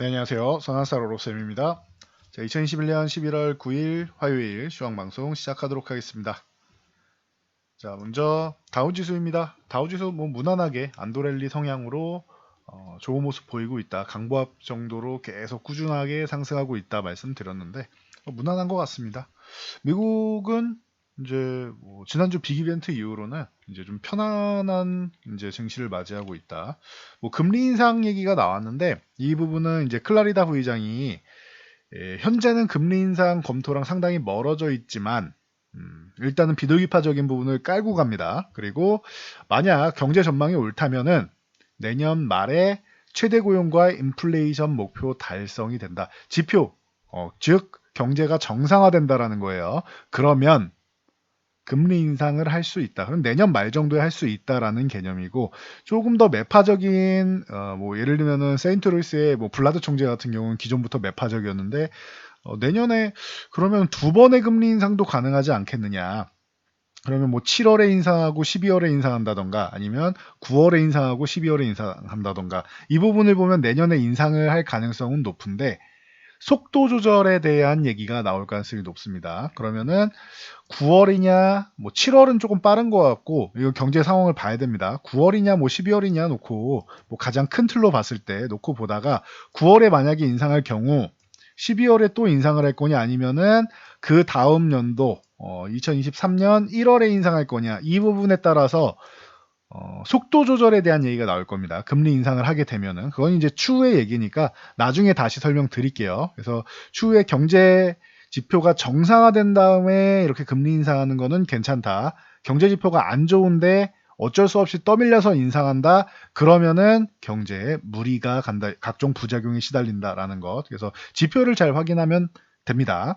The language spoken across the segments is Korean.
네, 안녕하세요. 선한사로 로쌤입니다. 자, 2021년 11월 9일 화요일 시황방송 시작하도록 하겠습니다. 자, 먼저 다우지수입니다. 다우지수 뭐 무난하게 안도렐리 성향으로 어, 좋은 모습 보이고 있다. 강보합 정도로 계속 꾸준하게 상승하고 있다 말씀드렸는데 어, 무난한 것 같습니다. 미국은 이제 뭐 지난주 빅 이벤트 이후로는 이제 좀 편안한 이제 증시를 맞이하고 있다. 뭐 금리 인상 얘기가 나왔는데 이 부분은 이제 클라리다 부의장이 예, 현재는 금리 인상 검토랑 상당히 멀어져 있지만 음, 일단은 비둘기파적인 부분을 깔고 갑니다. 그리고 만약 경제 전망이 옳다면은 내년 말에 최대 고용과 인플레이션 목표 달성이 된다. 지표, 어, 즉 경제가 정상화된다라는 거예요. 그러면 금리 인상을 할 수 있다. 그럼 내년 말 정도에 할 수 있다라는 개념이고 조금 더 매파적인 어, 뭐 예를 들면은 세인트루이스의 뭐 블라드 총재 같은 경우는 기존부터 매파적이었는데 어, 내년에 그러면 두 번의 금리 인상도 가능하지 않겠느냐. 그러면 뭐 7월에 인상하고 12월에 인상한다던가 아니면 9월에 인상하고 12월에 인상한다던가 이 부분을 보면 내년에 인상을 할 가능성은 높은데 속도 조절에 대한 얘기가 나올 가능성이 높습니다. 그러면은 9월이냐, 뭐 7월은 조금 빠른 것 같고, 이거 경제 상황을 봐야 됩니다. 9월이냐, 뭐 12월이냐 놓고, 뭐 가장 큰 틀로 봤을 때 놓고 보다가 9월에 만약에 인상할 경우 12월에 또 인상을 할 거냐 아니면은 그 다음 연도 어, 2023년 1월에 인상할 거냐 이 부분에 따라서 어, 속도 조절에 대한 얘기가 나올 겁니다. 금리 인상을 하게 되면은 그건 이제 추후의 얘기니까 나중에 다시 설명드릴게요. 그래서 추후에 경제 지표가 정상화된 다음에 이렇게 금리 인상하는 거는 괜찮다. 경제 지표가 안 좋은데 어쩔 수 없이 떠밀려서 인상한다. 그러면은 경제에 무리가 간다. 각종 부작용이 시달린다라는 것. 그래서 지표를 잘 확인하면 됩니다.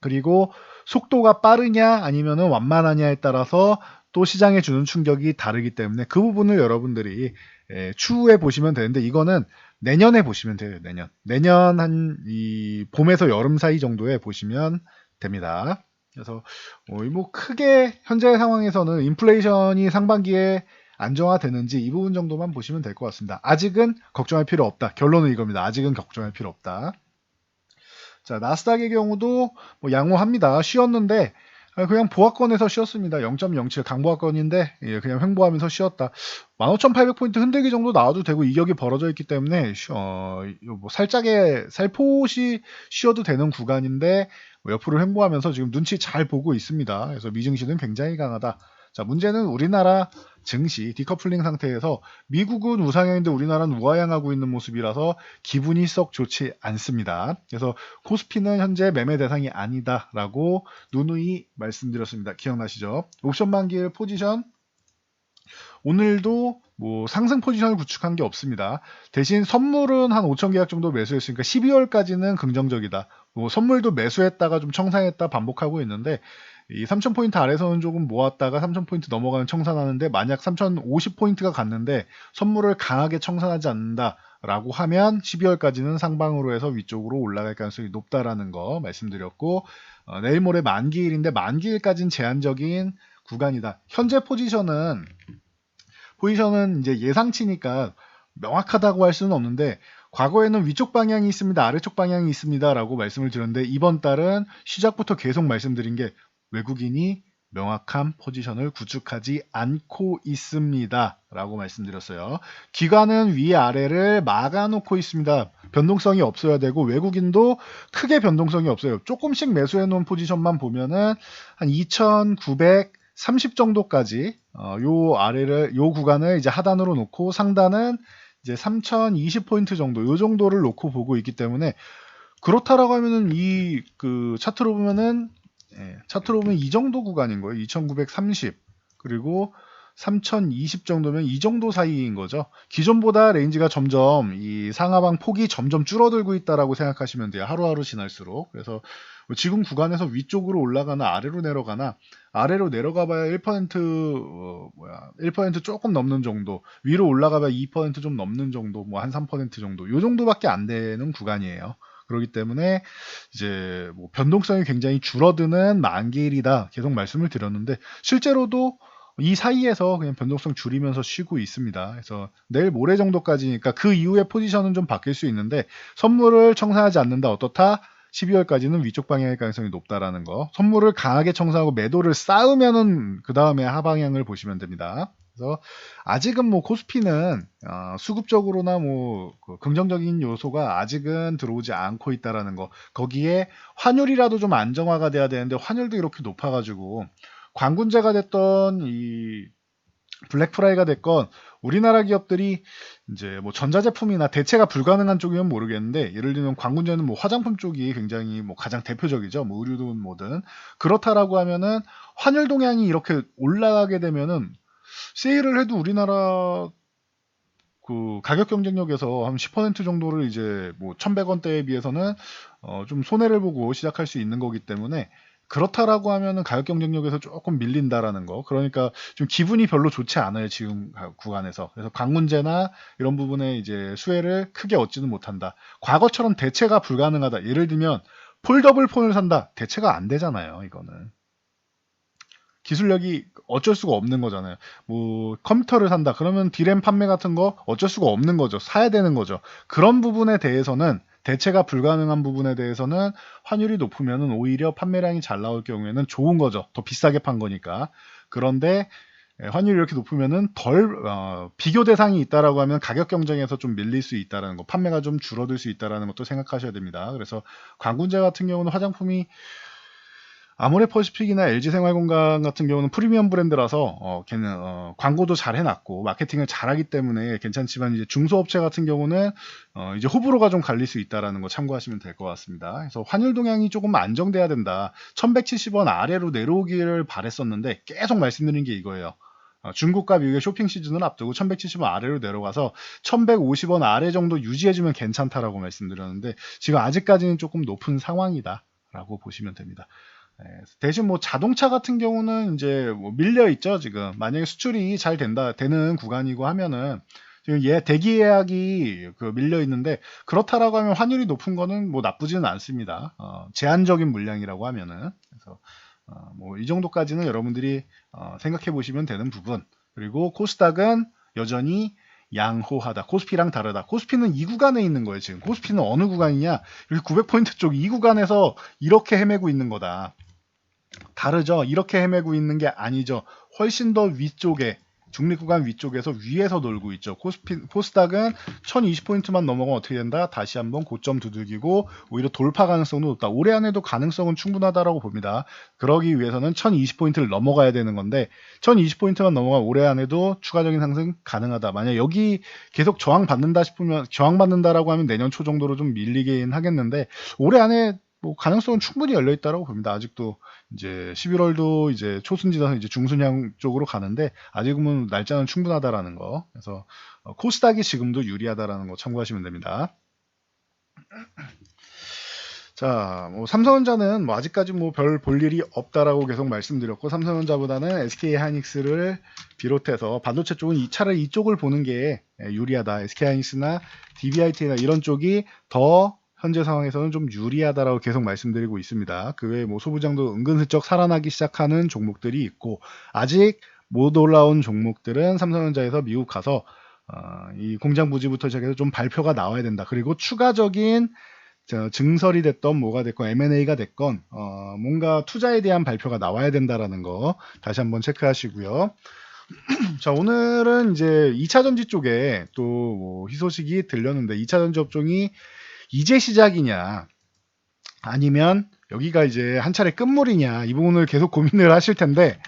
그리고 속도가 빠르냐 아니면은 완만하냐에 따라서 또 시장에 주는 충격이 다르기 때문에 그 부분을 여러분들이 예, 추후에 보시면 되는데 이거는 내년에 보시면 돼요. 내년. 내년 한 이 봄에서 여름 사이 정도에 보시면 됩니다. 그래서 뭐, 뭐 크게 현재 상황에서는 인플레이션이 상반기에 안정화되는지 이 부분 정도만 보시면 될 것 같습니다. 아직은 걱정할 필요 없다. 결론은 이겁니다. 아직은 걱정할 필요 없다. 자, 나스닥의 경우도 뭐 양호합니다. 쉬었는데 아, 그냥 보합권에서 쉬었습니다. 0.07 강보합권인데 예, 그냥 횡보하면서 쉬었다. 15,800포인트 흔들기 정도 나와도 되고 이격이 벌어져 있기 때문에 어, 뭐 살짝의 살포시 쉬어도 되는 구간인데 뭐 옆으로 횡보하면서 지금 눈치 잘 보고 있습니다. 그래서 미증시는 굉장히 강하다. 자, 문제는 우리나라 증시 디커플링 상태에서 미국은 우상향인데 우리나라는 우하향하고 있는 모습이라서 기분이 썩 좋지 않습니다. 그래서 코스피는 현재 매매 대상이 아니다라고 누누이 말씀드렸습니다. 기억나시죠? 옵션 만기일 포지션 오늘도 뭐 상승 포지션을 구축한 게 없습니다. 대신 선물은 한 5천 계약 정도 매수했으니까 12월까지는 긍정적이다. 뭐 선물도 매수했다가 좀 청산했다 반복하고 있는데 이 3000포인트 아래서는 조금 모았다가 3000포인트 넘어가는 청산하는데 만약 3050포인트가 갔는데 선물을 강하게 청산하지 않는다 라고 하면 12월까지는 상방으로 해서 위쪽으로 올라갈 가능성이 높다라는 거 말씀드렸고 어, 내일 모레 만기일인데 만기일까지는 제한적인 구간이다. 현재 포지션은 포지션은 이제 예상치니까 명확하다고 할 수는 없는데 과거에는 위쪽 방향이 있습니다. 아래쪽 방향이 있습니다. 라고 말씀을 드렸는데 이번 달은 시작부터 계속 말씀드린 게 외국인이 명확한 포지션을 구축하지 않고 있습니다. 라고 말씀드렸어요. 기관은 위아래를 막아놓고 있습니다. 변동성이 없어야 되고 외국인도 크게 변동성이 없어요. 조금씩 매수해 놓은 포지션만 보면은 한 2,930 정도까지 어, 요 아래를 요 구간을 이제 하단으로 놓고 상단은 이제 3,020 포인트 정도 요 정도를 놓고 보고 있기 때문에 그렇다라고 하면은 이 그 차트로 보면은 예, 차트로 보면 이 정도 구간인 거예요. 2930 그리고 3020 정도면 이 정도 사이인 거죠. 기존보다 레인지가 점점 이 상하방 폭이 점점 줄어들고 있다라고 생각하시면 돼요. 하루하루 지날수록. 그래서 뭐 지금 구간에서 위쪽으로 올라가나 아래로 내려가나 아래로 내려가 봐야 1% 어, 뭐야 1% 조금 넘는 정도 위로 올라가 봐야 2%좀 넘는 정도 뭐 한 3% 정도 요 정도밖에 안 되는 구간이에요. 그렇기 때문에 이제 뭐 변동성이 굉장히 줄어드는 만기일이다 계속 말씀을 드렸는데 실제로도 이 사이에서 그냥 변동성 줄이면서 쉬고 있습니다. 그래서 내일 모레 정도까지니까 그 이후에 포지션은 좀 바뀔 수 있는데 선물을 청산하지 않는다 어떻다? 12월까지는 위쪽 방향일 가능성이 높다라는 거. 선물을 강하게 청산하고 매도를 쌓으면은 그 다음에 하방향을 보시면 됩니다. 그래서 아직은 뭐 코스피는 어, 수급적으로나 뭐 그 긍정적인 요소가 아직은 들어오지 않고 있다라는 거. 거기에 환율이라도 좀 안정화가 돼야 되는데 환율도 이렇게 높아가지고 광군제가 됐던 이 블랙 프라이가 됐건 우리나라 기업들이 이제 뭐 전자제품이나 대체가 불가능한 쪽이면 모르겠는데 예를 들면 광군제는 뭐 화장품 쪽이 굉장히 뭐 가장 대표적이죠. 뭐 의류든 뭐든 그렇다라고 하면은 환율 동향이 이렇게 올라가게 되면은 세일을 해도 우리나라 그 가격 경쟁력에서 한 10% 정도를 이제 뭐 1,100원대에 비해서는 어 좀 손해를 보고 시작할 수 있는 거기 때문에 그렇다라고 하면은 가격 경쟁력에서 조금 밀린다라는 거. 그러니까 좀 기분이 별로 좋지 않아요, 지금 가- 구간에서. 그래서 광문제나 이런 부분에 이제 수혜를 크게 얻지는 못한다. 과거처럼 대체가 불가능하다. 예를 들면 폴더블 폰을 산다. 대체가 안 되잖아요, 이거는. 기술력이 어쩔 수가 없는 거잖아요. 뭐 컴퓨터를 산다. 그러면 디램 판매 같은 거 어쩔 수가 없는 거죠. 사야 되는 거죠. 그런 부분에 대해서는 대체가 불가능한 부분에 대해서는 환율이 높으면은 오히려 판매량이 잘 나올 경우에는 좋은 거죠. 더 비싸게 판 거니까. 그런데 예, 환율이 이렇게 높으면은 덜 어, 비교 대상이 있다라고 하면 가격 경쟁에서 좀 밀릴 수 있다라는 거, 판매가 좀 줄어들 수 있다라는 것도 생각하셔야 됩니다. 그래서 광군제 같은 경우는 화장품이 아모레퍼시픽이나 LG생활건강 같은 경우는 프리미엄 브랜드라서 어, 걔는 어, 광고도 잘 해놨고 마케팅을 잘하기 때문에 괜찮지만 이제 중소업체 같은 경우는 어, 이제 호불호가 좀 갈릴 수 있다라는 거 참고하시면 될 것 같습니다. 그래서 환율 동향이 조금 안정돼야 된다. 1170원 아래로 내려오기를 바랬었는데 계속 말씀드린 게 이거예요. 어, 중국과 미국의 쇼핑 시즌을 앞두고 1170원 아래로 내려가서 1150원 아래 정도 유지해주면 괜찮다라고 말씀드렸는데 지금 아직까지는 조금 높은 상황이다라고 보시면 됩니다. 네, 대신 뭐 자동차 같은 경우는 이제 뭐 밀려 있죠 지금 만약에 수출이 잘 된다 되는 구간이고 하면은 지금 예 대기 예약이 그 밀려 있는데 그렇다라고 하면 환율이 높은 거는 뭐 나쁘지는 않습니다 어, 제한적인 물량이라고 하면은 그래서 어, 뭐 이 정도까지는 여러분들이 어, 생각해 보시면 되는 부분 그리고 코스닥은 여전히 양호하다. 코스피랑 다르다. 코스피는 이 구간에 있는 거예요, 지금. 코스피는 어느 구간이냐? 여기 900포인트 쪽 이 구간에서 이렇게 헤매고 있는 거다. 다르죠? 이렇게 헤매고 있는 게 아니죠. 훨씬 더 위쪽에 중립 구간 위쪽에서 위에서 놀고 있죠. 코스피, 코스닥은 1020포인트만 넘어가면 어떻게 된다? 다시 한번 고점 두들기고 오히려 돌파 가능성도 높다. 올해 안에도 가능성은 충분하다라고 봅니다. 그러기 위해서는 1020포인트를 넘어가야 되는 건데 1020포인트만 넘어가면 올해 안에도 추가적인 상승 가능하다. 만약 여기 계속 저항 받는다 싶으면 저항 받는다라고 하면 내년 초 정도로 좀 밀리긴 하겠는데 올해 안에 뭐 가능성은 충분히 열려 있다라고 봅니다. 아직도 이제 11월도 이제 초순지에서 이제 중순향 쪽으로 가는데 아직은 날짜는 충분하다라는 거. 그래서 어, 코스닥이 지금도 유리하다라는 거 참고하시면 됩니다. 자, 뭐 삼성전자는 뭐 아직까지 뭐 별 볼 일이 없다라고 계속 말씀드렸고 삼성전자보다는 SK 하이닉스를 비롯해서 반도체 쪽은 이 차라리 이쪽을 보는 게 예, 유리하다. SK 하이닉스나 DBIT나 이런 쪽이 더 현재 상황에서는 좀 유리하다라고 계속 말씀드리고 있습니다. 그 외에 뭐 소부장도 은근슬쩍 살아나기 시작하는 종목들이 있고 아직 못 올라온 종목들은 삼성전자에서 미국 가서 어, 이 공장 부지부터 시작해서 좀 발표가 나와야 된다. 그리고 추가적인 저, 증설이 됐던 뭐가 됐건 M&A가 됐건 어, 뭔가 투자에 대한 발표가 나와야 된다라는 거 다시 한번 체크하시고요. 자 오늘은 이제 2차 전지 쪽에 또 뭐 희소식이 들렸는데 2차 전지 업종이 이제 시작이냐 아니면 여기가 이제 한 차례 끝물이냐 이 부분을 계속 고민을 하실 텐데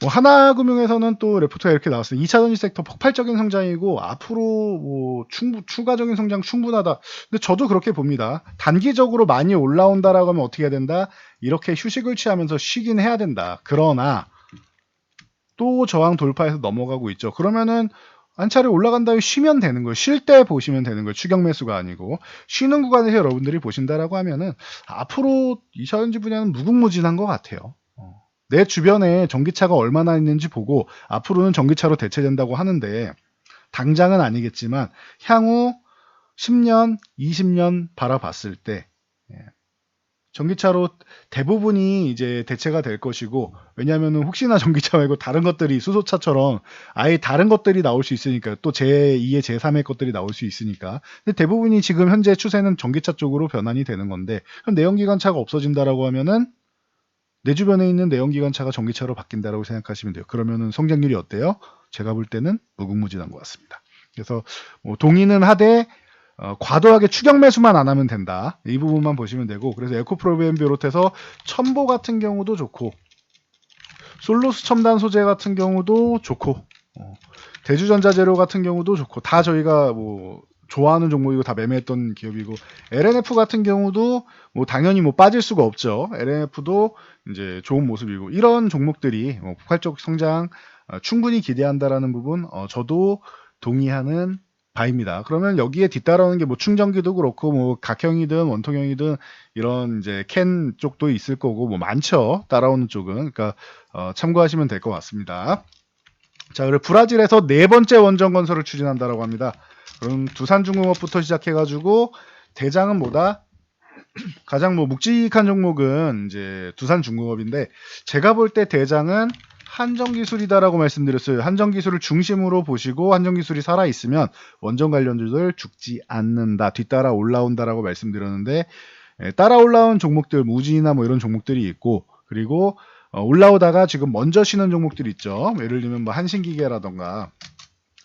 뭐 하나금융에서는 또 레포트가 이렇게 나왔어요. 2차 전지 섹터 폭발적인 성장이고 앞으로 뭐 충분 추가적인 성장 충분하다. 근데 저도 그렇게 봅니다. 단기적으로 많이 올라온다라고 하면 어떻게 해야 된다? 이렇게 휴식을 취하면서 쉬긴 해야 된다. 그러나 또 저항 돌파해서 넘어가고 있죠. 그러면은 한 차례 올라간 다음에 쉬면 되는 거예요. 쉴 때 보시면 되는 거예요. 추격 매수가 아니고 쉬는 구간에서 여러분들이 보신다라고 하면은 앞으로 2차 전지 분야는 무궁무진한 것 같아요. 어. 내 주변에 전기차가 얼마나 있는지 보고 앞으로는 전기차로 대체된다고 하는데 당장은 아니겠지만 향후 10년, 20년 바라봤을 때 예, 전기차로 대부분이 이제 대체가 될 것이고 왜냐하면 혹시나 전기차 말고 다른 것들이 수소차처럼 아예 다른 것들이 나올 수 있으니까 또 제2의 제3의 것들이 나올 수 있으니까 근데 대부분이 지금 현재 추세는 전기차 쪽으로 변환이 되는 건데 그럼 내연기관차가 없어진다라고 하면은 내 주변에 있는 내연기관차가 전기차로 바뀐다라고 생각하시면 돼요. 그러면은 성장률이 어때요? 제가 볼 때는 무궁무진한 것 같습니다. 그래서 뭐 동의는 하되 어, 과도하게 추격 매수만 안 하면 된다. 이 부분만 보시면 되고 그래서 에코프로비엠 비롯해서 첨보 같은 경우도 좋고 솔로스 첨단 소재 같은 경우도 좋고 어, 대주전자 재료 같은 경우도 좋고 다 저희가 뭐 좋아하는 종목이고 다 매매했던 기업이고 LNF 같은 경우도 뭐 당연히 뭐 빠질 수가 없죠. LNF도 이제 좋은 모습이고 이런 종목들이 뭐 폭발적 성장 어, 충분히 기대한다라는 부분 어, 저도 동의하는 바입니다. 그러면 여기에 뒤따라오는 게 뭐 충전기도 그렇고 뭐 각형이든 원통형이든 이런 이제 캔 쪽도 있을 거고 뭐 많죠. 따라오는 쪽은 그러니까 어, 참고하시면 될 것 같습니다. 자, 그리고 브라질에서 네 번째 원전 건설을 추진한다라고 합니다. 그럼 두산중공업부터 시작해가지고 대장은 뭐다? 가장 뭐 묵직한 종목은 이제 두산중공업인데 제가 볼 때 대장은 한정 기술이다라고 말씀드렸어요. 한정 기술을 중심으로 보시고 한정 기술이 살아 있으면 원전 관련주들 죽지 않는다. 뒤따라 올라온다라고 말씀드렸는데 예, 따라 올라온 종목들 무진이나 뭐 이런 종목들이 있고 그리고 어, 올라오다가 지금 먼저 쉬는 종목들 있죠. 예를 들면 뭐 한신기계라던가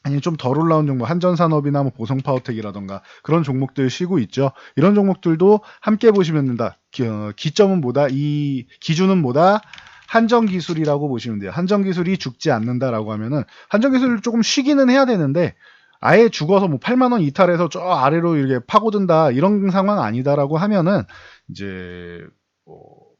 아니면 좀 덜 올라온 종목 한전산업이나 뭐 보성파워텍이라던가 그런 종목들 쉬고 있죠. 이런 종목들도 함께 보시면 된다. 기, 어, 기점은 뭐다? 이 기준은 뭐다? 한정 기술이라고 보시면 돼요. 한정 기술이 죽지 않는다라고 하면은 한정 기술을 조금 쉬기는 해야 되는데 아예 죽어서 뭐 8만 원 이탈해서 저 아래로 이렇게 파고든다 이런 상황 아니다라고 하면은 이제 뭐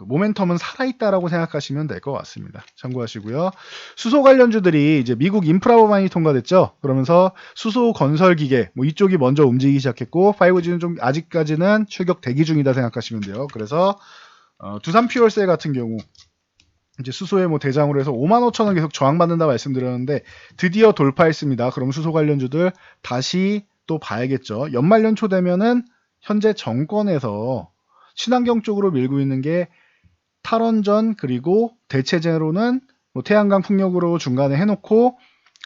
그 모멘텀은 살아있다라고 생각하시면 될 것 같습니다. 참고하시고요. 수소 관련주들이 이제 미국 인프라 법안이 통과됐죠. 그러면서 수소 건설 기계 뭐 이쪽이 먼저 움직이기 시작했고 5G는 좀 아직까지는 출격 대기 중이다 생각하시면 돼요. 그래서 어, 두산 퓨얼셀 같은 경우 이제 수소의 뭐 대장으로 해서 5만 5천 원 계속 저항받는다 말씀드렸는데 드디어 돌파했습니다. 그럼 수소 관련주들 다시 또 봐야겠죠. 연말 연초 되면은 현재 정권에서 친환경 쪽으로 밀고 있는 게 탈원전 그리고 대체제로는 뭐 태양광 풍력으로 중간에 해놓고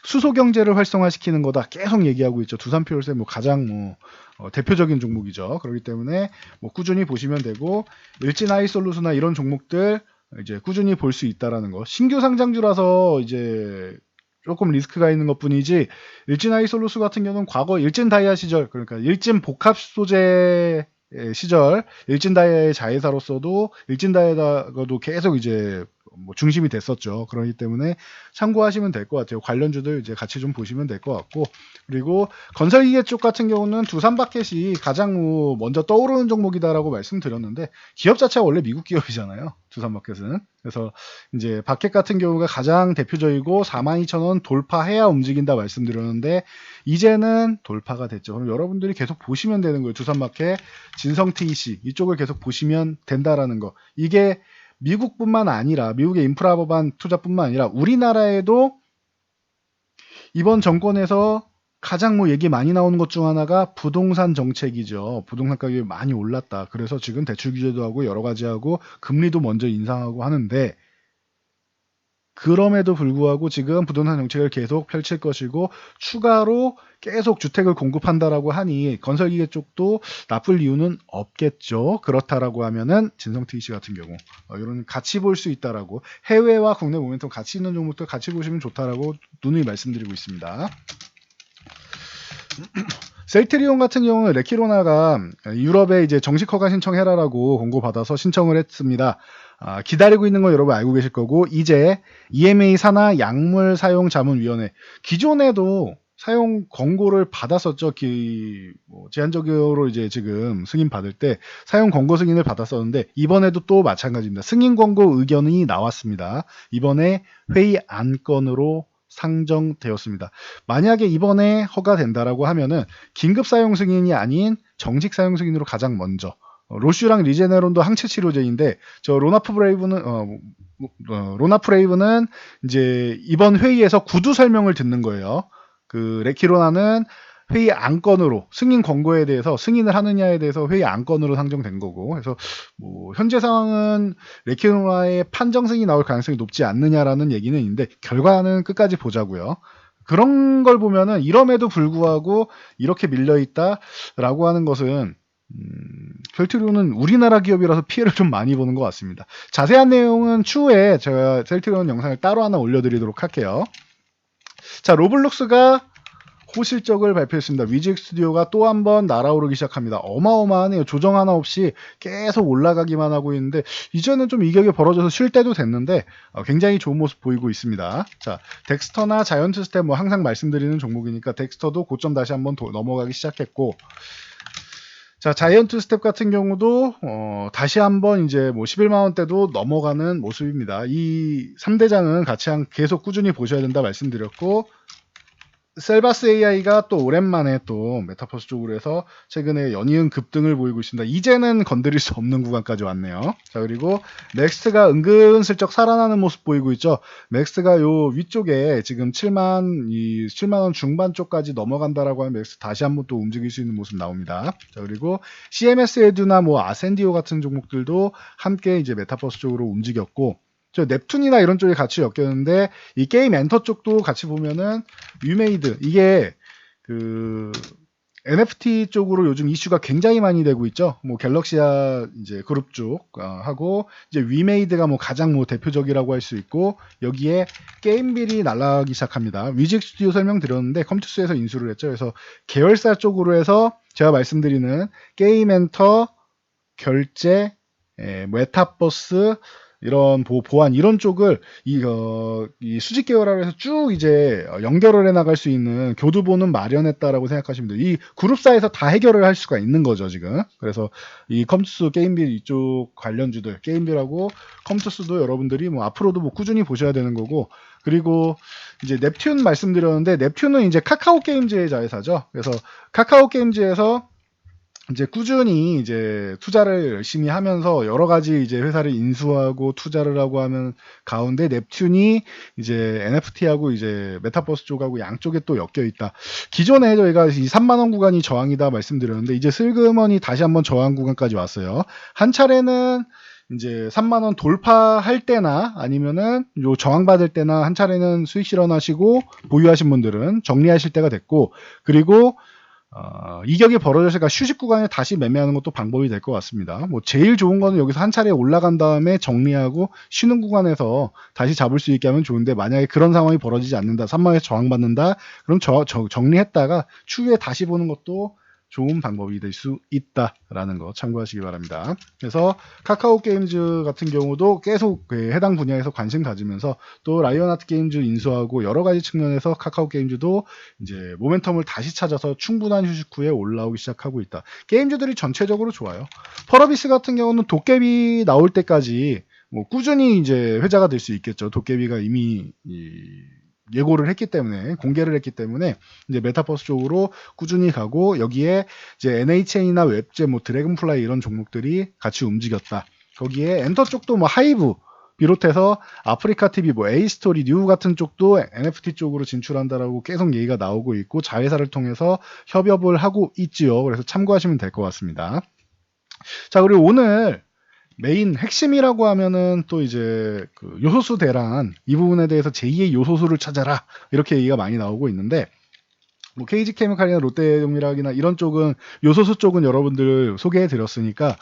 수소 경제를 활성화시키는 거다 계속 얘기하고 있죠. 두산 퓨얼셀 뭐 가장 뭐 어, 대표적인 종목이죠. 그렇기 때문에 뭐 꾸준히 보시면 되고 일진 아이솔루스나 이런 종목들 이제 꾸준히 볼 수 있다라는 거. 신규 상장주라서 이제 조금 리스크가 있는 것 뿐이지 일진 아이솔루스 같은 경우는 과거 일진 다이아 시절 그러니까 일진 복합 소재 시절 일진 다이아의 자회사로서도 일진 다이아가도 계속 이제 뭐 중심이 됐었죠. 그렇기 때문에 참고하시면 될 것 같아요. 관련주들 이제 같이 좀 보시면 될 것 같고 그리고 건설기계 쪽 같은 경우는 두산바켓이 가장 뭐 먼저 떠오르는 종목이다라고 말씀드렸는데 기업 자체가 원래 미국 기업이잖아요. 두산바켓은 그래서 이제 바켓 같은 경우가 가장 대표적이고 42,000원 돌파해야 움직인다 말씀드렸는데 이제는 돌파가 됐죠. 그럼 여러분들이 계속 보시면 되는 거예요. 두산마켓, 진성 TEC 이쪽을 계속 보시면 된다라는 거. 이게 미국뿐만 아니라 미국의 인프라 법안 투자뿐만 아니라 우리나라에도 이번 정권에서 가장 뭐 얘기 많이 나오는 것 중 하나가 부동산 정책이죠. 부동산 가격이 많이 올랐다. 그래서 지금 대출 규제도 하고 여러 가지 하고 금리도 먼저 인상하고 하는데 그럼에도 불구하고 지금 부동산 정책을 계속 펼칠 것이고 추가로 계속 주택을 공급한다라고 하니 건설기계 쪽도 나쁠 이유는 없겠죠. 그렇다라고 하면은 진성 TC 같은 경우 어, 이런 같이 볼 수 있다라고 해외와 국내 모멘텀 같이 있는 종목들 같이 보시면 좋다라고 누누이 말씀드리고 있습니다. 셀트리온 같은 경우는 레키로나가 유럽에 이제 정식 허가 신청해라라고 공고 받아서 신청을 했습니다. 아, 기다리고 있는 거 여러분 알고 계실 거고 이제 EMA 산하 약물 사용 자문 위원회 기존에도 사용 권고를 받았었죠. 기, 뭐 제한적으로 이제 지금 승인 받을 때 사용 권고 승인을 받았었는데 이번에도 또 마찬가지입니다. 승인 권고 의견이 나왔습니다. 이번에 회의 안건으로 상정되었습니다. 만약에 이번에 허가된다라고 하면은 긴급 사용 승인이 아닌 정식 사용 승인으로 가장 먼저 어, 로슈랑 리제네론도 항체 치료제인데 저 로나프 브레이브는 어, 어, 로나프 브레이브는 이제 이번 회의에서 구두 설명을 듣는 거예요. 그 레키로나는 회의 안건으로 승인 권고에 대해서 승인을 하느냐에 대해서 회의 안건으로 상정된 거고 그래서 뭐 현재 상황은 레키노라의 판정 승이 나올 가능성이 높지 않느냐라는 얘기는 있는데 결과는 끝까지 보자고요. 그런 걸 보면은 이럼에도 불구하고 이렇게 밀려 있다라고 하는 것은 음, 셀트리온은 우리나라 기업이라서 피해를 좀 많이 보는 것 같습니다. 자세한 내용은 추후에 제가 셀트리온 영상을 따로 하나 올려드리도록 할게요. 자, 로블록스가 호실적을 발표했습니다. 위직 스튜디오가 또 한 번 날아오르기 시작합니다. 어마어마하네요. 조정 하나 없이 계속 올라가기만 하고 있는데 이제는 좀 이격이 벌어져서 쉴 때도 됐는데 어, 굉장히 좋은 모습 보이고 있습니다. 자, 덱스터나 자이언트 스텝 뭐 항상 말씀드리는 종목이니까 덱스터도 고점 다시 한번 도- 넘어가기 시작했고 자, 자이언트 스텝 같은 경우도 어, 다시 한번 이제 뭐 11만 원대도 넘어가는 모습입니다. 이 3대장은 같이 한 계속 꾸준히 보셔야 된다 말씀드렸고 셀바스 AI가 또 오랜만에 또 메타버스 쪽으로 해서 최근에 연이은 급등을 보이고 있습니다. 이제는 건드릴 수 없는 구간까지 왔네요. 자, 그리고 넥스트가 은근슬쩍 살아나는 모습 보이고 있죠. 넥스트가 요 위쪽에 지금 7만 이 7만 원 중반 쪽까지 넘어간다라고 하면 넥스트 다시 한번 또 움직일 수 있는 모습 나옵니다. 자, 그리고 CMS 에드나 뭐 아센디오 같은 종목들도 함께 이제 메타버스 쪽으로 움직였고 저 넵툰이나 이런 쪽에 같이 엮였는데 이 게임 엔터 쪽도 같이 보면은 유메이드 이게 그 NFT 쪽으로 요즘 이슈가 굉장히 많이 되고 있죠. 뭐 갤럭시아 이제 그룹 쪽 어, 하고 이제 위메이드가 뭐 가장 뭐 대표적이라고 할 수 있고 여기에 게임빌이 날아가기 시작합니다. 위직 스튜디오 설명드렸는데 컴투스에서 인수를 했죠. 그래서 계열사 쪽으로 해서 제가 말씀드리는 게임 엔터 결제 에, 메타버스 이런 보, 보안 이런 쪽을 이, 어, 이 수직 계열화로 해서 쭉 이제 어, 연결을 해 나갈 수 있는 교두보는 마련했다라고 생각하시면 돼요. 이 그룹사에서 다 해결을 할 수가 있는 거죠, 지금. 그래서 이 컴투스 게임빌 이쪽 관련주들, 게임빌하고 컴투스도 여러분들이 뭐 앞으로도 뭐 꾸준히 보셔야 되는 거고, 그리고 이제 넵튠 말씀드렸는데, 넵튠은 이제 카카오 게임즈의 자회사죠. 그래서 카카오 게임즈에서 이제 꾸준히 이제 투자를 열심히 하면서 여러 가지 이제 회사를 인수하고 투자를 하고 하면 가운데 넵튠이 이제 NFT하고 이제 메타버스 쪽하고 양쪽에 또 엮여 있다. 기존에 저희가 이 3만 원 구간이 저항이다 말씀드렸는데 이제 슬그머니 다시 한번 저항 구간까지 왔어요. 한 차례는 이제 3만 원 돌파할 때나 아니면은 요 저항 받을 때나 한 차례는 수익 실현하시고 보유하신 분들은 정리하실 때가 됐고 그리고 어, 이격이 벌어졌으니까 휴식 구간에 다시 매매하는 것도 방법이 될 것 같습니다. 뭐 제일 좋은 거는 여기서 한 차례 올라간 다음에 정리하고 쉬는 구간에서 다시 잡을 수 있게 하면 좋은데 만약에 그런 상황이 벌어지지 않는다, 3만원에서 저항받는다, 그럼 저, 저- 정리했다가 추후에 다시 보는 것도 좋은 방법이 될 수 있다라는 거 참고하시기 바랍니다. 그래서 카카오 게임즈 같은 경우도 계속 그 해당 분야에서 관심 가지면서 또 라이언 아트 게임즈 인수하고 여러 가지 측면에서 카카오 게임즈도 이제 모멘텀을 다시 찾아서 충분한 휴식 후에 올라오기 시작하고 있다. 게임즈들이 전체적으로 좋아요. 펄어비스 같은 경우는 도깨비 나올 때까지 뭐 꾸준히 이제 회자가 될 수 있겠죠. 도깨비가 이미 이 예고를 했기 때문에 공개를 했기 때문에 이제 메타버스 쪽으로 꾸준히 가고 여기에 이제 NHN이나 웹제 뭐 드래곤플라이 이런 종목들이 같이 움직였다. 거기에 엔터 쪽도 뭐 하이브 비롯해서 아프리카 TV, 뭐 에이스토리, 뉴 같은 쪽도 NFT 쪽으로 진출한다라고 계속 얘기가 나오고 있고 자회사를 통해서 협업을 하고 있지요. 그래서 참고하시면 될 것 같습니다. 자 그리고 오늘 메인 핵심이라고 하면은 또 이제 그 요소수 대란 이 부분에 대해서 제2의 요소수를 찾아라. 이렇게 얘기가 많이 나오고 있는데 뭐 KG 케미칼이나 롯데용미락이나 이런 쪽은 요소수 쪽은 여러분들 소개해 드렸으니까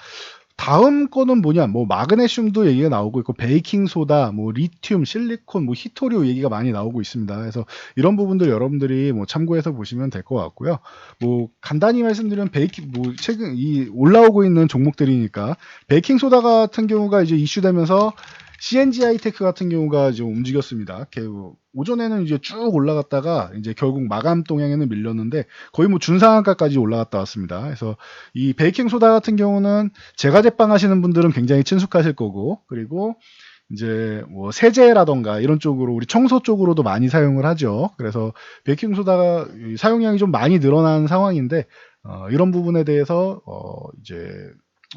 다음 거는 뭐냐? 뭐 마그네슘도 얘기가 나오고 있고 베이킹 소다 뭐 리튬 실리콘 뭐 히토리오 얘기가 많이 나오고 있습니다. 그래서 이런 부분들 여러분들이 뭐 참고해서 보시면 될 것 같고요. 뭐 간단히 말씀드리면 베이킹 뭐 최근 이 올라오고 있는 종목들이니까 베이킹 소다 같은 경우가 이제 이슈되면서 CNG 하이테크 같은 경우가 이제 움직였습니다. 오전에는 이제 쭉 올라갔다가 이제 결국 마감 동향에는 밀렸는데 거의 뭐 준상한가까지 올라갔다 왔습니다. 그래서 이 베이킹 소다 같은 경우는 제과 제빵 하시는 분들은 굉장히 친숙하실 거고 그리고 이제 뭐 세제라던가 이런 쪽으로 우리 청소 쪽으로도 많이 사용을 하죠. 그래서 베이킹 소다가 이 사용량이 좀 많이 늘어난 상황인데 어, 이런 부분에 대해서 어, 이제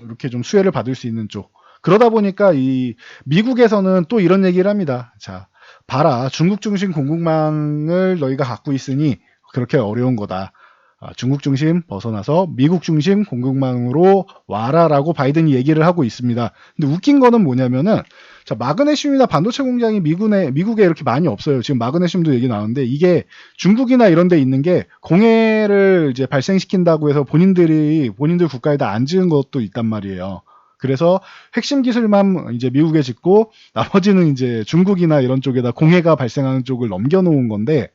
이렇게 좀 수혜를 받을 수 있는 쪽 그러다 보니까 이 미국에서는 또 이런 얘기를 합니다. 자, 봐라. 중국 중심 공급망을 너희가 갖고 있으니 그렇게 어려운 거다. 아, 중국 중심 벗어나서 미국 중심 공급망으로 와라라고 바이든이 얘기를 하고 있습니다. 근데 웃긴 거는 뭐냐면은 자, 마그네슘이나 반도체 공장이 미국에 미국에 이렇게 많이 없어요. 지금 마그네슘도 얘기 나오는데 이게 중국이나 이런 데 있는 게 공해를 이제 발생시킨다고 해서 본인들이 본인들 국가에다 안 지은 것도 있단 말이에요. 그래서 핵심 기술만 이제 미국에 짓고 나머지는 이제 중국이나 이런 쪽에다 공해가 발생하는 쪽을 넘겨놓은 건데 예,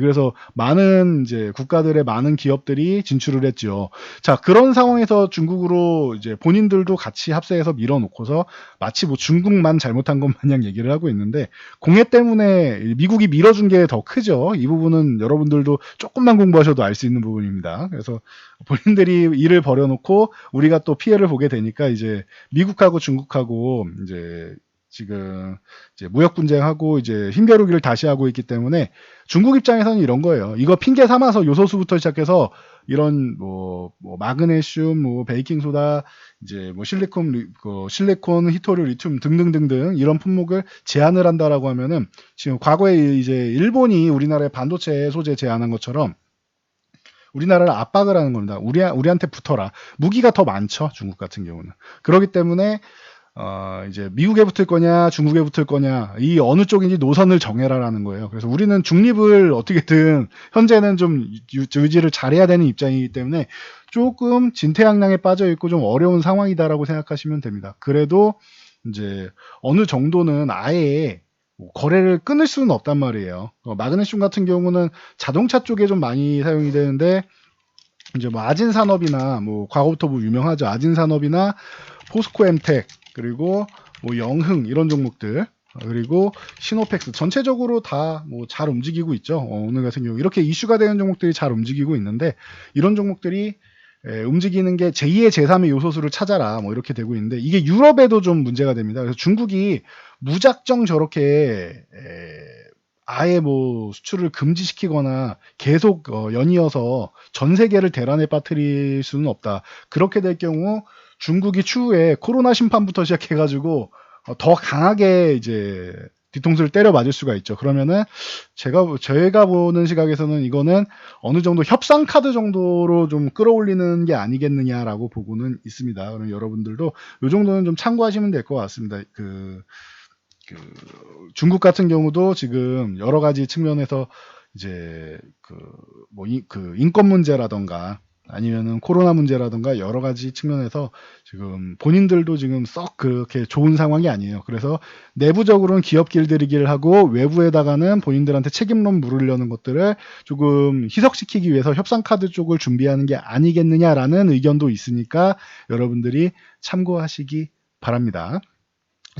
그래서 많은 이제 국가들의 많은 기업들이 진출을 했죠. 자, 그런 상황에서 중국으로 이제 본인들도 같이 합세해서 밀어놓고서 마치 뭐 중국만 잘못한 것 마냥 얘기를 하고 있는데 공해 때문에 미국이 밀어준 게 더 크죠. 이 부분은 여러분들도 조금만 공부하셔도 알 수 있는 부분입니다. 그래서 본인들이 일을 벌여놓고 우리가 또 피해를 보게 되니까 이제 미국하고 중국하고 이제 지금 이제 무역 분쟁하고 이제 힘겨루기를 다시 하고 있기 때문에 중국 입장에서는 이런 거예요. 이거 핑계 삼아서 요소수부터 시작해서 이런 뭐, 뭐 마그네슘, 뭐 베이킹 소다, 이제 뭐 실리콘, 리- 그 실리콘, 히토류, 리튬 등등등등 이런 품목을 제한을 한다라고 하면은 지금 과거에 이제 일본이 우리나라의 반도체 소재 제한한 것처럼 우리나라를 압박을 하는 겁니다. 우리 우리한테 붙어라. 무기가 더 많죠. 중국 같은 경우는. 그렇기 때문에 어, 이제 미국에 붙을 거냐, 중국에 붙을 거냐, 이 어느 쪽인지 노선을 정해라라는 거예요. 그래서 우리는 중립을 어떻게든 현재는 좀 유- 유지를 잘해야 되는 입장이기 때문에 조금 진퇴양난에 빠져 있고 좀 어려운 상황이다라고 생각하시면 됩니다. 그래도 이제 어느 정도는 아예 뭐 거래를 끊을 수는 없단 말이에요. 어, 마그네슘 같은 경우는 자동차 쪽에 좀 많이 사용이 되는데 이제 뭐 아진 산업이나 뭐 과거부터 뭐 유명하죠. 아진 산업이나 포스코 엠텍 그리고 뭐 영흥 이런 종목들 어, 그리고 시노펙스 전체적으로 다 뭐 잘 움직이고 있죠. 어, 오늘 같은 경우 이렇게 이슈가 되는 종목들이 잘 움직이고 있는데 이런 종목들이 에, 움직이는 게 제2의 제3의 요소수를 찾아라 뭐 이렇게 되고 있는데 이게 유럽에도 좀 문제가 됩니다. 그래서 중국이 무작정 저렇게 에, 아예 뭐 수출을 금지시키거나 계속 어, 연이어서 전 세계를 대란에 빠뜨릴 수는 없다. 그렇게 될 경우 중국이 추후에 코로나 심판부터 시작해가지고 어, 더 강하게 이제 뒤통수를 때려 맞을 수가 있죠. 그러면은 제가 저희가 보는 시각에서는 이거는 어느 정도 협상 카드 정도로 좀 끌어올리는 게 아니겠느냐라고 보고는 있습니다. 그럼 여러분들도 이 정도는 좀 참고하시면 될 것 같습니다. 그, 그 중국 같은 경우도 지금 여러 가지 측면에서 이제 그뭐 그 인권 문제라던가 아니면은 코로나 문제라든가 여러 가지 측면에서 지금 본인들도 지금 썩 그렇게 좋은 상황이 아니에요. 그래서 내부적으로는 기업 길들이기를 하고 외부에다가는 본인들한테 책임론 물으려는 것들을 조금 희석시키기 위해서 협상 카드 쪽을 준비하는 게 아니겠느냐라는 의견도 있으니까 여러분들이 참고하시기 바랍니다.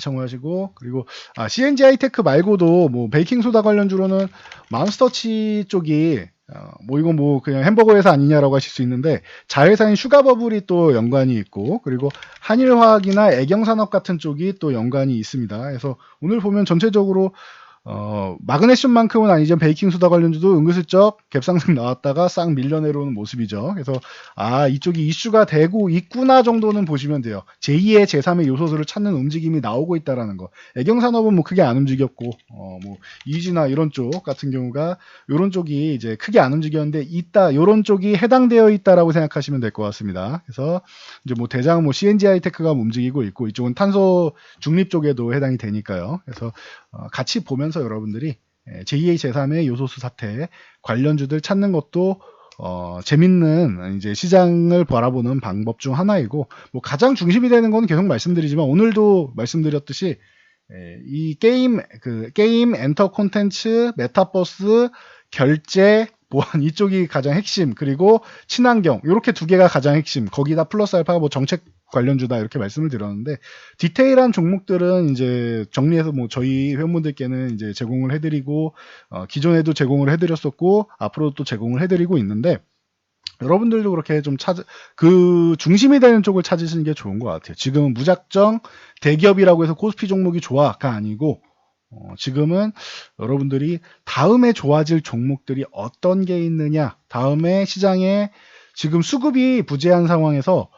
참고하시고 그리고 아, CNG 하이테크 말고도 뭐 베이킹 소다 관련주로는 맘스터치 쪽이 어, 뭐 이건 뭐 그냥 햄버거 회사 아니냐라고 하실 수 있는데 자회사인 슈가버블이 또 연관이 있고 그리고 한일화학이나 애경산업 같은 쪽이 또 연관이 있습니다. 그래서 오늘 보면 전체적으로 어, 마그네슘만큼은 아니지만 베이킹소다 관련주도 은근슬쩍 갭상승 나왔다가 싹 밀려 내려오는 모습이죠. 그래서 아 이쪽이 이슈가 되고 있구나 정도는 보시면 돼요. 제2의 제3의 요소수를 찾는 움직임이 나오고 있다라는 거. 애경산업은 뭐 크게 안 움직였고 어 뭐 이지나 이런 쪽 같은 경우가 이런 쪽이 이제 크게 안 움직였는데 있다 이런 쪽이 해당되어 있다라고 생각하시면 될 것 같습니다. 그래서 이제 뭐 대장은 뭐 CNG 하이테크가 움직이고 있고 이쪽은 탄소 중립 쪽에도 해당이 되니까요. 그래서 어, 같이 보면 서 여러분들이 예, 제2의 제3의 요소수 사태 관련주들 찾는 것도 어, 재밌는 이제 시장을 바라보는 방법 중 하나이고 뭐 가장 중심이 되는 건 계속 말씀드리지만 오늘도 말씀드렸듯이 예, 이 게임 그 게임 엔터 콘텐츠 메타버스 결제 보안 이쪽이 가장 핵심 그리고 친환경 이렇게 두 개가 가장 핵심. 거기다 플러스 알파가 뭐 정책 관련주다 이렇게 말씀을 드렸는데 디테일한 종목들은 이제 정리해서 뭐 저희 회원분들께는 이제 제공을 해드리고 어, 기존에도 제공을 해드렸었고 앞으로도 또 제공을 해드리고 있는데 여러분들도 그렇게 좀 찾, 그 중심이 되는 쪽을 찾으시는 게 좋은 것 같아요. 지금은 무작정 대기업이라고 해서 코스피 종목이 좋아가 아니고 어, 지금은 여러분들이 다음에 좋아질 종목들이 어떤 게 있느냐, 다음에 시장에 지금 수급이 부재한 상황에서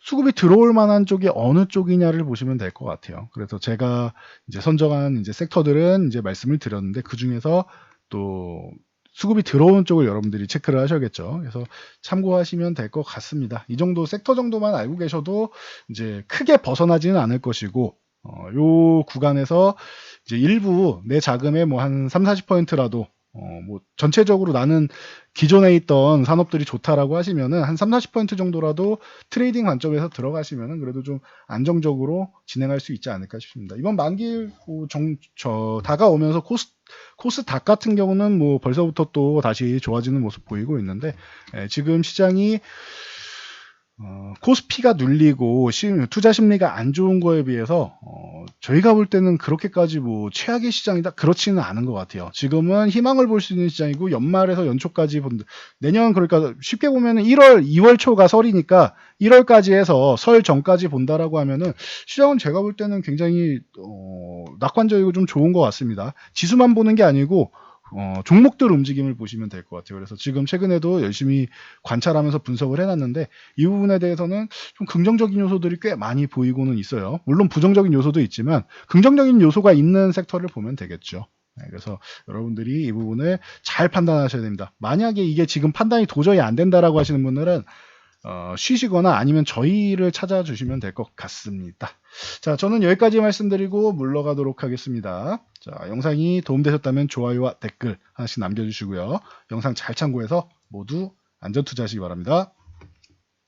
수급이 들어올 만한 쪽이 어느 쪽이냐를 보시면 될 것 같아요. 그래서 제가 이제 선정한 이제 섹터들은 이제 말씀을 드렸는데 그 중에서 또 수급이 들어오는 쪽을 여러분들이 체크를 하셔야겠죠. 그래서 참고하시면 될 것 같습니다. 이 정도 섹터 정도만 알고 계셔도 이제 크게 벗어나지는 않을 것이고 어, 요 구간에서 이제 일부 내 자금의 뭐 한 3, 40%라도 어, 뭐 전체적으로 나는 기존에 있던 산업들이 좋다라고 하시면은 한 3, 40% 정도라도 트레이딩 관점에서 들어가시면은 그래도 좀 안정적으로 진행할 수 있지 않을까 싶습니다. 이번 만기 뭐 정, 저, 다가오면서 코스, 코스닥 같은 경우는 뭐 벌써부터 또 다시 좋아지는 모습 보이고 있는데 예, 지금 시장이 어, 코스피가 눌리고 시- 투자 심리가 안 좋은 거에 비해서 어, 저희가 볼 때는 그렇게까지 뭐 최악의 시장이다 그렇지는 않은 것 같아요. 지금은 희망을 볼 수 있는 시장이고 연말에서 연초까지 본 내년 그러니까 쉽게 보면은 1월, 2월 초가 설이니까 1월까지 해서 설 전까지 본다라고 하면은 시장은 제가 볼 때는 굉장히 어, 낙관적이고 좀 좋은 것 같습니다. 지수만 보는 게 아니고 어, 종목들 움직임을 보시면 될 것 같아요. 그래서 지금 최근에도 열심히 관찰하면서 분석을 해놨는데 이 부분에 대해서는 좀 긍정적인 요소들이 꽤 많이 보이고는 있어요. 물론 부정적인 요소도 있지만 긍정적인 요소가 있는 섹터를 보면 되겠죠. 네, 그래서 여러분들이 이 부분을 잘 판단하셔야 됩니다. 만약에 이게 지금 판단이 도저히 안 된다라고 하시는 분들은 어, 쉬시거나 아니면 저희를 찾아주시면 될 것 같습니다. 자, 저는 여기까지 말씀드리고 물러가도록 하겠습니다. 자, 영상이 도움되셨다면 좋아요와 댓글 하나씩 남겨주시고요. 영상 잘 참고해서 모두 안전 투자하시기 바랍니다.